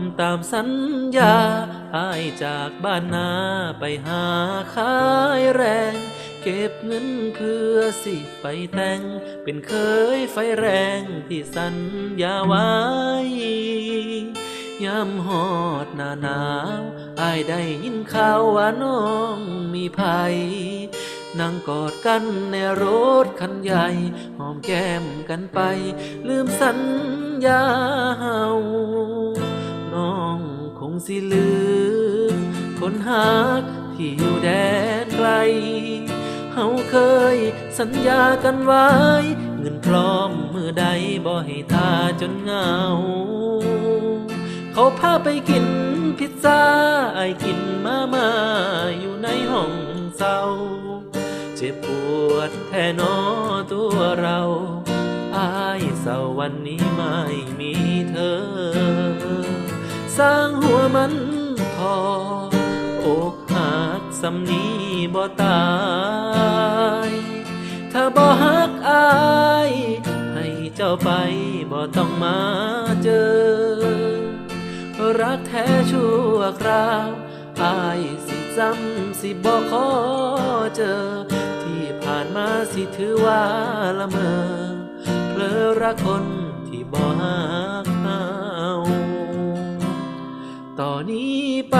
ำตามสัญญาอายจากบ้านนาไปหาขายแรง เก็บเงินเพื่อสิไปแต่ง เป็นเคยไฟแรงที่สัญญาไว้ยามหอดหน้าหนาวอายได้ยินข่าวว่าน้องมีภัยนั่งกอดกันในรถคันใหญ่ หอมแก้มกันไป ลืมสัญญาเฮา น้องคงสิลืมคนหักที่อยู่แดนไกล เฮาเคยสัญญากันไว้ เงินพร้อมมือใดบ่ให้ทาจนเงา เขาพาไปกินพิซซ่าไอกินมามาอยู่ในห้องเศร้า เจ็บปวดแท้หนอตัวเราอายเศร้าวันนี้ไม่มีเธอ สร้างหัวมันทออกหักสำนีบ่ตาย ถ้าบ่ฮักอาย ให้เจ้าไปบ่ต้องมาเจอ รักแท้ชั่วคราวอายสิจำสิบ่ขอเจอ ที่ผ่านมาสิถือว่าละเมอเพลอรักคนที่บ่ฮักเฮา ต่อนนี้ไป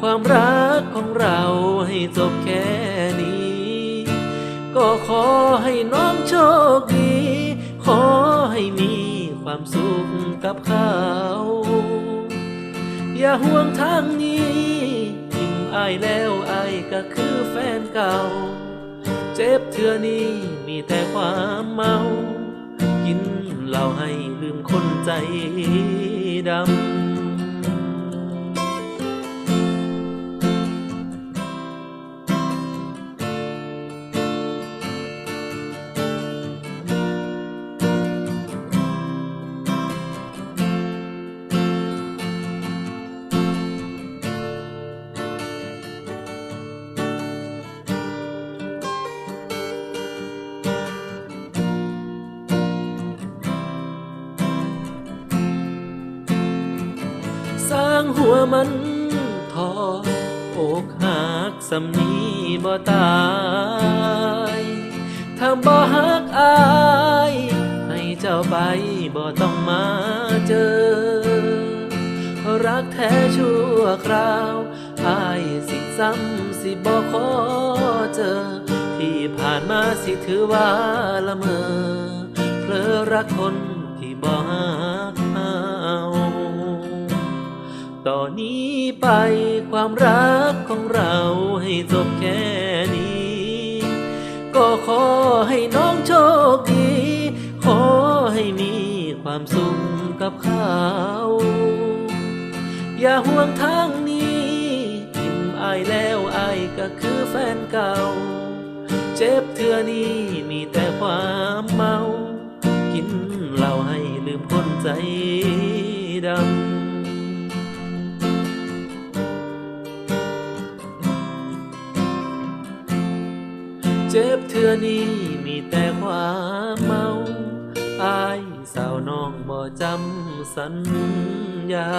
ความรักของเราให้จบแค่นี้ ก็ขอให้น้องโชคดี ขอให้มีความสุขกับเขา อย่าห่วงทางนี้ทิมอายแล้วอายก็คือแฟนเก่า เจ็บเทื่อนี้มีแต่ความเมา กินเหล้าให้ลืมคนใจดำางหัวมันทออกหักสำนีบ่ตายถ้าบ่ฮักอายให้เจ้าไปบ่ต้องมาเจอ รักแท้ชั่วคราวอายสิซ้ำสิบ่ขอเจอ ที่ผ่านมาสิถือว่าละเมอเพลอรักคนที่บ่ฮัก ต่อนนี้ไปความรักของเราให้จบแค่นี้ ก็ขอให้น้องโชคดี ขอให้มีความสุขกับเขา อย่าห่วงทางนี้ทิมอายแล้วอายก็คือแฟนเก่า เจ็บเทื่อนี้มีแต่ความเมา กินเหล้าให้ลืมคนใจดำ จ็บเธอนี้มีแต่ความเมาอายสาวน้องบ่จำสัญญา